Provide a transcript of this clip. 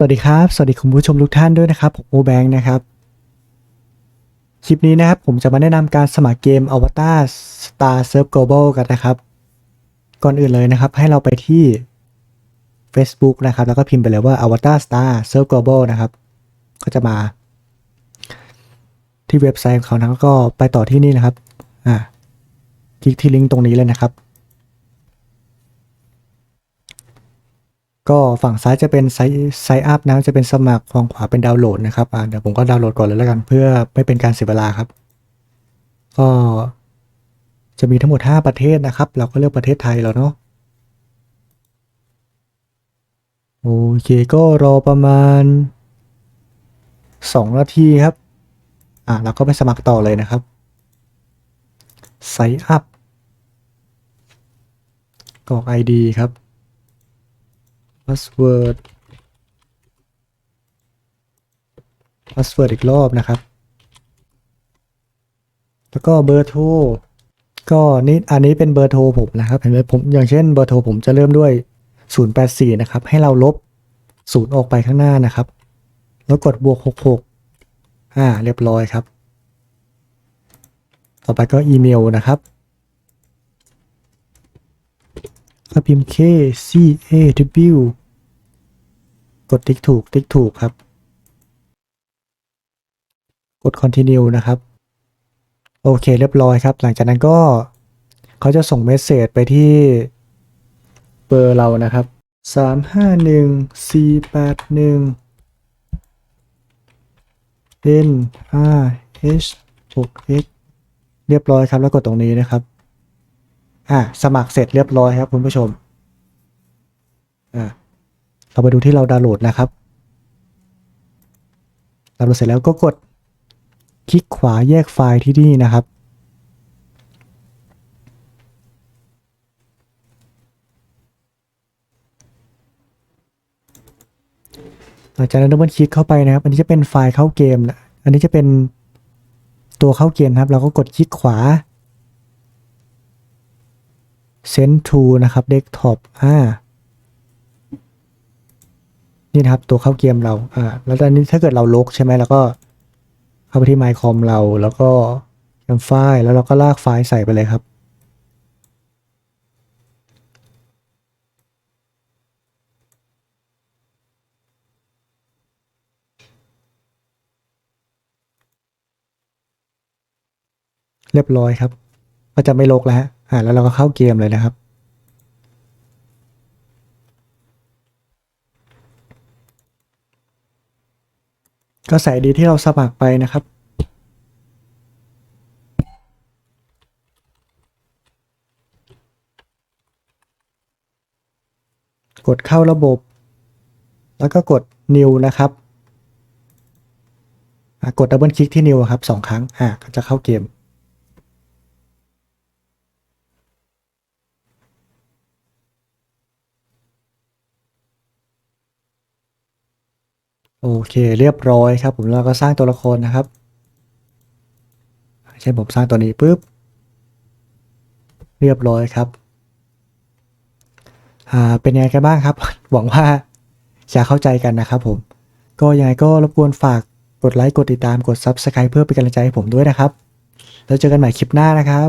สวัสดีครับ สวัสดีคุณผู้ชมทุกท่านด้วยนะครับ ผมโอแบงค์นะครับ คลิปนี้นะครับผมจะมาแนะนำการสมัครเกม Avatar Star Serve Global กันนะครับ ก่อนอื่นเลยนะครับ ให้เราไปที่ Facebook นะครับ แล้วก็พิมพ์ไปเลยว่า Avatar Star Serve Global นะครับ ก็จะมา ที่เว็บไซต์ของเขานะแล้วก็ไปต่อที่นี่นะครับ อ่า คลิกที่ลิงก์ตรงนี้เลยนะครับ ก็ฝั่งซ้ายจะเป็นไซไซอัพนะจะเป็นสมัครฝั่งขวาเป็นดาวน์โหลดนะครับอ่าเดี๋ยวผมก็ดาวน์โหลดก่อนเลยแล้วกันเพื่อไม่เป็นการเสียเวลาครับ ก็จะมีทั้งหมด 5 ประเทศนะครับ เราก็เลือกประเทศไทยแล้วเนาะโอเคก็รอประมาณ 2 นาทีครับ อ่าเราก็ไปสมัครต่อเลยนะครับไซอัพกรอก ID ครับ password password อีกรอบนะครับ แล้วก็เบอร์โทร ก็นี่อันนี้เป็นเบอร์โทรผมนะครับเห็นไหมผมอย่างเช่นเบอร์โทรผมจะเริ่มด้วย 084 นะครับ ให้เราลบ 0 ออกไปข้างหน้านะครับ แล้วกดบวก 66 อ่า เรียบร้อยครับ ต่อไปก็อีเมลนะครับ ก็พิมพ์ K C A W กดติ๊กถูก ติ๊กถูกครับ กด continue นะครับ โอเคเรียบร้อยครับ หลังจากนั้นก็เขาจะส่งเมสเซจไปที่เบอร์เรานะครับ 351 481 N R H 6 X เรียบร้อยครับแล้วกดตรงนี้นะครับ อะสมัครเสร็จเรียบร้อยครับคุณผู้ชมอะเราไปดูที่เราดาวน์โหลดนะครับดาวน์โหลดเสร็จแล้วก็กดคลิกขวาแยกไฟล์ที่นี่นะครับ หลังจากนั้นดับเบิลคลิกเข้าไปนะครับ อันนี้จะเป็นไฟล์เข้าเกมนะ อันนี้จะเป็นตัวเข้าเกมนะครับ เราก็กดคลิกขวา Send to นะครับ Desktop อ่านี่นะครับตัวเข้าเกมเราอ่าแล้วตอนนี้ถ้าเกิดเราลกใช่ไหมแล้วก็เข้าไปที่ MyCom เราแล้วก็ยังไฟล์แล้วเราก็ลากไฟล์ใส่ไปเลยครับ เรียบร้อยครับ ก็จะไม่ลกแล้วฮะ อ่าแล้วเราก็เข้าเกมเลยนะครับ ก็ใส่ดีที่เราสมัครไปนะครับกดเข้าระบบ แล้วก็กด new นะครับกดดับเบิลคลิกที่ new ครับสองครั้งอ่าก็จะเข้าเกม โอเคเรียบร้อยครับ ผมเราก็สร้างตัวละครนะครับเช่นผมสร้างตัวนี้ปุ๊บเรียบร้อยครับอ่าเป็นยังไงกันบ้างครับ หวังว่าจะเข้าใจกันนะครับผม ก็ยังไงก็รบกวนฝากกดไลค์กดติดตามกด Subscribe เพื่อเป็นกำลังใจให้ผมด้วยนะครับ แล้วเจอกันใหม่คลิปหน้านะครับ